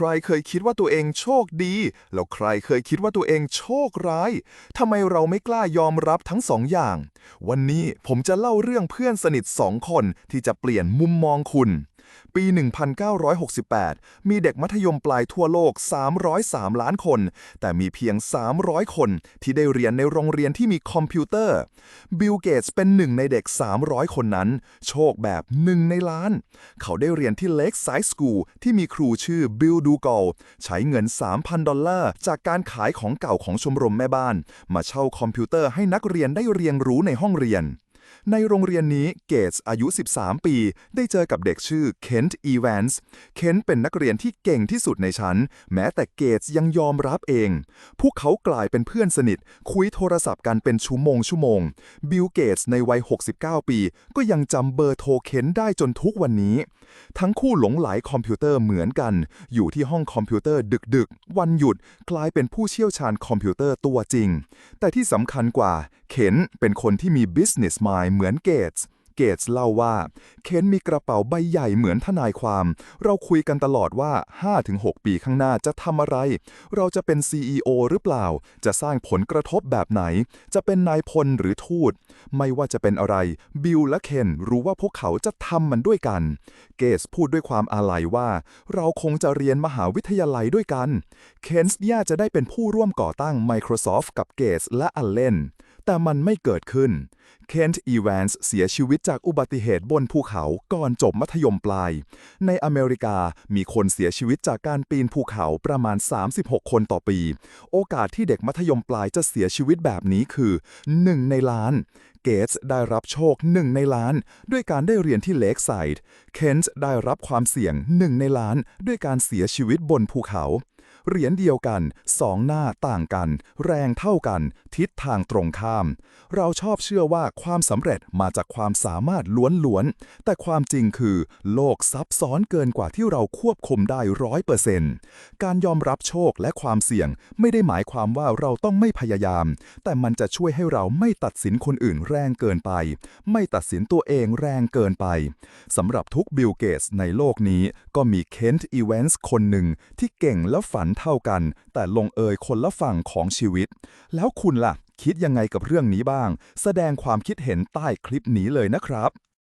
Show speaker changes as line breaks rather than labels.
ใครเคยคิดว่าตัวเองโชคดี แล้วใครเคยคิดว่าตัวเองโชคร้ายทำไมเราไม่กล้ายอมรับทั้งสองอย่าง วันนี้ผมจะเล่าเรื่องเพื่อนสนิทสองคนที่จะเปลี่ยนมุมมองคุณ ปี 1968 มีเด็กมัธยมปลายทั่วโลก 303 ล้านคน แต่มีเพียง 300 คนที่ได้เรียนในโรงเรียนที่มีคอมพิวเตอร์ บิลเกตส์เป็นหนึ่งในเด็ก 300 คนนั้น โชคแบบหนึ่งในล้าน เขาได้เรียนที่เล็กไซส์สคูลที่มีครูชื่อบิลดูกอลใช้เงิน 3,000 ดอลลาร์ จากการขายของเก่าของชมรมแม่บ้าน มาเช่าคอมพิวเตอร์ให้นักเรียนได้เรียนรู้ในห้องเรียน ในโรงเรียนนี้เกตส์อายุ 13 ปี ได้เจอกับเด็กชื่อเคนต์อีแวนส์ เคนต์เป็นนักเรียนที่เก่งที่สุดในชั้น แม้แต่เกตส์ยังยอมรับเอง พวกเขากลายเป็นเพื่อนสนิท คุยโทรศัพท์กันเป็นชั่วโมงชั่วโมง บิลเกตส์ในวัย 69 ปี ก็ยังจำเบอร์โทรเคนต์ได้จนทุกวันนี้ ทั้งคู่หลงไหลคอมพิวเตอร์เหมือนกัน อยู่ที่ห้องคอมพิวเตอร์ดึกๆ วันหยุด กลายเป็นผู้เชี่ยวชาญคอมพิวเตอร์ตัวจริง แต่ที่สำคัญกว่า เคนเป็นคนที่มี business mind เหมือนเกตส์เกตส์เล่าว่า เคนมีกระเป๋าใบใหญ่เหมือนทนายความ เราคุยกันตลอดว่า 5-6 ปีข้างหน้าจะทำอะไร เราจะเป็น CEO หรือเปล่า จะสร้างผลกระทบแบบไหน จะเป็นนายพลหรือทูต ไม่ว่าจะเป็นอะไร บิลและเคนรู้ว่าพวกเขาจะทำมันด้วยกัน เกตส์พูดด้วยความอาลัยว่า เราคงจะเรียนมหาวิทยาลัยด้วยกัน เคนส์ย่าจะได้เป็นผู้ร่วมก่อตั้ง Microsoft กับเกตส์และอัลเลน แต่มันไม่เกิดขึ้น เคนต์อีแวนส์เสียชีวิตจากอุบัติเหตุบนภูเขาก่อนจบมัธยมปลาย ในอเมริกามีคนเสียชีวิตจากการปีนภูเขาประมาณ 36 คนต่อปี โอกาสที่เด็กมัธยมปลายจะเสียชีวิตแบบนี้คือ 1 ในล้านเกตส์ได้รับโชค 1 ในล้าน ด้วยการได้เรียนที่เลกไซด์เคนต์ได้รับความเสี่ยง 1 ในล้าน ด้วยการเสียชีวิตบนภูเขา เหรียญเดียวกันสองหน้าต่างกัน แรงเท่ากัน ทิศทางตรงข้าม เราชอบเชื่อว่าความสำเร็จมาจากความสามารถล้วนๆ แต่ความจริงคือ โลกซับซ้อนเกินกว่าที่เราควบคุมได้ร้อยเปอร์เซนต์การยอมรับโชคและความเสี่ยงไม่ได้หมายความว่าเราต้องไม่พยายาม แต่มันจะช่วยให้เราไม่ตัดสินคนอื่นแรงเกินไป ไม่ตัดสินตัวเองแรงเกินไปสำหรับทุกบิลเกตส์ในโลกนี้ก็มีเคนต์อีแวนส์คนหนึ่งที่เก่งและฝันเท่ากัน แต่ลงเอยคนละฝั่งของชีวิต แล้วคุณล่ะ คิดยังไงกับเรื่องนี้บ้าง แสดงความคิดเห็นใต้คลิปนี้เลยนะครับ